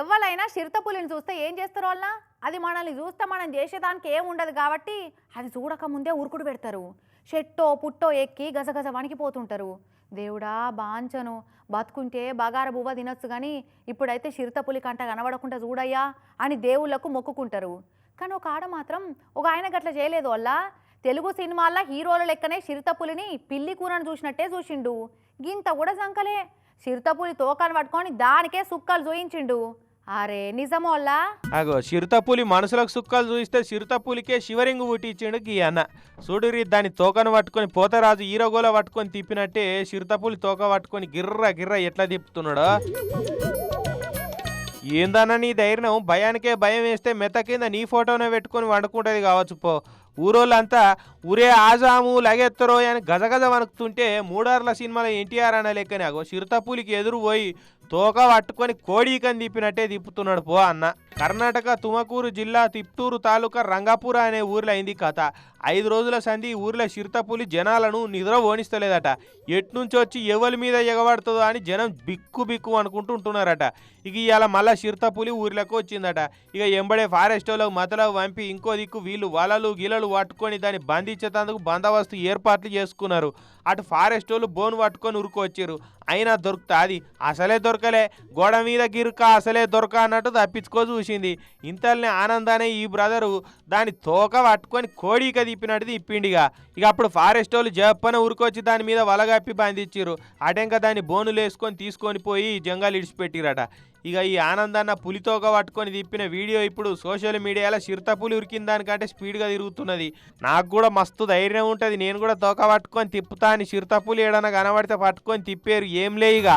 ఎవరైనా చిరుతపులిని చూస్తే ఏం చేస్తారు వాళ్ళ? అది మనల్ని చూస్తే మనం చేసేదానికి ఏం ఉండదు కాబట్టి అది చూడకముందే ఉరుకుడు పెడతారు. చెట్టో పుట్టో ఎక్కి గజగజ వణికిపోతుంటారు. దేవుడా బాంచను. బతుకుంటే బగార బువ్వ తినొచ్చు కానీ ఇప్పుడైతే చిరుతపులి కంట కనబడకుండా చూడయ్యా అని దేవుళ్ళకు మొక్కుకుంటారు. కానీ ఒక ఆడ మాత్రం ఒక ఆయన గట్ల చేయలేదు వల్ల తెలుగు సినిమాల్లో హీరోల లెక్కనే చిరుతపులిని పిల్లి కూరను చూసినట్టే చూసిండు. గింత కూడా జంకలే చిరుతపులి తోకను పట్టుకొని దానికే సుక్కలు చూయించిండు. అరే నిజమో అగో చిరుతపులి మనసులకు సుక్కలు చూస్తే చిరుతపులికే శివరింగు పుట్టించిండు గీ అన్న. చూడురి దాని తోకను పట్టుకొని పోతరాజు ఈరగోల పట్టుకొని తిప్పినట్టే చిరుతపులి తోక పట్టుకొని గిర్ర గిర్ర ఎట్లా తిప్పుతున్నాడో. ఏందన్న నీ ధైర్యం? భయానికే భయం వేస్తే మెత్త కింద నీ ఫోటోనే పెట్టుకొని వండుకుంటుంది కావచ్చు పో. ఊరోళ్ళంతా ఊరే ఆజాము లగెత్తరో అని గజగజ వణుకుతుంటే మూడార్ల సినిమాలో ఎన్టీఆర్ అనే లెక్కనే అగో చిరుతపులికి ఎదురు పోయి తోక పట్టుకొని కోడీకని తిప్పినట్టే తిప్పుతున్నాడు పో అన్న. కర్ణాటక తుమకూరు జిల్లా తిప్టూరు తాలూకా రంగాపుర అనే ఊర్లో అయింది కథ. ఐదు రోజుల సంధి ఊర్లో చిరుతపులి జనాలను నిద్ర ఓణిస్తలేదట ఎట్నుంచి వచ్చి ఎవరి మీద ఎగబడుతుందో అని జనం బిక్కు బిక్కు అనుకుంటూ ఉంటున్నారట. ఇక ఇవాళ మళ్ళా చిరుతపులి ఊర్లోకి వచ్చిందట. ఇక ఎంబడే ఫారెస్ట్ వాళ్ళకు మతలకు పంపి ఇంకో దిక్కు వీళ్ళు వలలు గిలలు పట్టుకొని దాన్ని బంధించేందుకు బందోబస్తు ఏర్పాట్లు చేసుకున్నారు. అటు ఫారెస్ట్ వాళ్ళు బోన్ పట్టుకొని ఉరుకొచ్చారు అయినా దొరుకుతా. అది అసలే దొరకలే. గోడ మీద గిరుక అసలే దొరక అన్నట్టు తప్పించుకో చూసింది. ఇంతల్ని ఆనందానే ఈ బ్రదరు దాని తోక పట్టుకొని కోడిక తిప్పినట్టు తిప్పిండిగా. ఇక అప్పుడు ఫారెస్ట్ వాళ్ళు జప్పన ఉరికొచ్చి దాని మీద వలగప్పి బంధించారు అటెంక దాన్ని బోనులు వేసుకొని తీసుకొని పోయి జంగాలు ఇడిచిపెట్టిరట. ఇక ఈ ఆనందాన్న పులితోక పట్టుకొని తిప్పిన వీడియో ఇప్పుడు సోషల్ మీడియాలో చిరుతపులి ఉరికిన దానికంటే స్పీడ్గా తిరుగుతున్నది. నాకు కూడా మస్తు ధైర్యం ఉంటుంది. నేను కూడా తోక పట్టుకొని తిప్పుతా అని చిరుతపులి ఏడన్నా కనబడితే పట్టుకొని తిప్పారు. ఏం లేయిగా